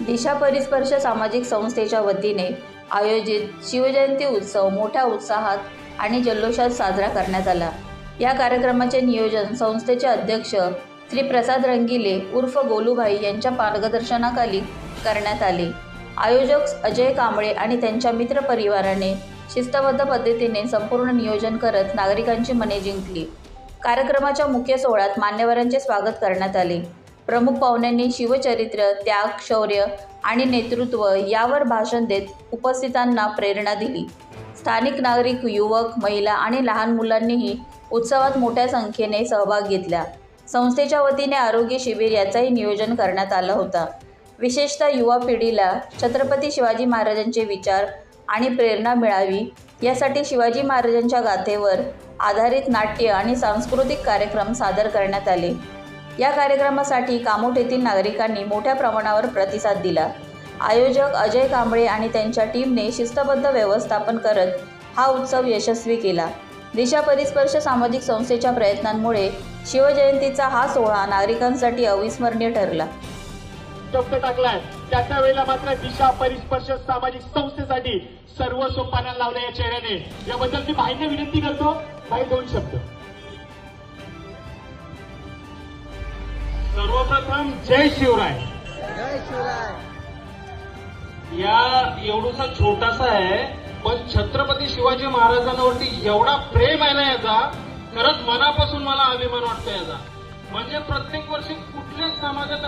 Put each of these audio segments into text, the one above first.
दिशा परिस्पर्श सामाजिक संस्थेच्या वतीने आयोजित शिवजयंती उत्सव मोठ्या उत्साहात आणि जल्लोषात साजरा करण्यात आला. या कार्यक्रमाचे नियोजन संस्थेचे अध्यक्ष श्री प्रसाद रंगिले उर्फ गोलूभाई यांच्या मार्गदर्शनाखाली करण्यात आले. आयोजक अजय कांबळे आणि त्यांच्या मित्रपरिवाराने शिस्तबद्ध पद्धतीने संपूर्ण नियोजन करत नागरिकांची मने जिंकली. कार्यक्रमाच्या मुख्य सोहळ्यात मान्यवरांचे स्वागत करण्यात आले. प्रमुख पाहुण्यांनी शिवचरित्र त्याग शौर्य आणि नेतृत्व यावर भाषण देत उपस्थितांना प्रेरणा दिली. स्थानिक नागरिक युवक महिला आणि लहान मुलांनीही उत्सवात मोठ्या संख्येने सहभाग घेतला. संस्थेच्या वतीने आरोग्य शिबिर याचाही नियोजन करण्यात आलं होतं. विशेषतः युवा पिढीला छत्रपती शिवाजी महाराजांचे विचार आणि प्रेरणा मिळावी यासाठी शिवाजी महाराजांच्या गाथेवर आधारित नाट्य आणि सांस्कृतिक कार्यक्रम सादर करण्यात आले. या कार्यक्रमासाठी कामोठ येथील नागरिकांनी मोठ्या प्रमाणावर प्रतिसाद दिला. आयोजक अजय कांबळे आणि त्यांच्या टीमने शिस्तबद्ध व्यवस्थापन करत हा उत्सव यशस्वी केला. दिशा परिस्पर्श सामाजिक संस्थेच्या प्रयत्नांमुळे शिवजयंतीचा हा सोहळा नागरिकांसाठी अविस्मरणीय ठरला. टाकलाय. त्याच्या वेळेला मात्र दिशा परिस्पर्श सामाजिक संस्थेसाठी सर्व सोपाना लावल्या या चेहऱ्याने याबद्दल मी भाईने विनंती करतो. भाई दोन शब्द. सर्वप्रथम जय शिवराय. या एवढूसा छोटासा आहे पण छत्रपती शिवाजी महाराजांवरती एवढा प्रेम आहे ना याचा खरंच मनापासून मला अभिमान वाटतो याचा. म्हणजे प्रत्येक वर्षी कुठल्याच समाजात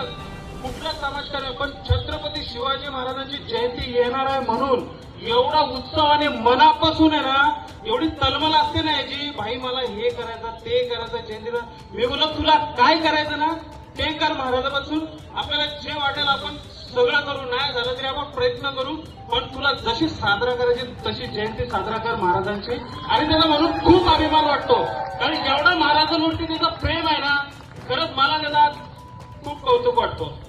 कुठलाच समाजकार्य पण छत्रपती शिवाजी महाराजांची जयंती येणार आहे म्हणून एवढा उत्सव आणि मनापासून आहे ना एवढी तलमल असते ना याची भाई मला हे करायचं ते करायचं जयंतीला मी बोललो तुला काय करायचं ना? ते महाराजापासून आपल्याला जे वाटेल आपण सगळं करू. नाही झालं तरी आपण प्रयत्न करू. पण तुला जशी साजरा करायची तशी जयंती साजरा कर महाराजांची. आणि त्याला म्हणून खूप अभिमान वाटतो. कारण एवढा महाराजांवरती त्याचं प्रेम आहे ना खरंच मला त्याचा खूप कौतुक वाटतो.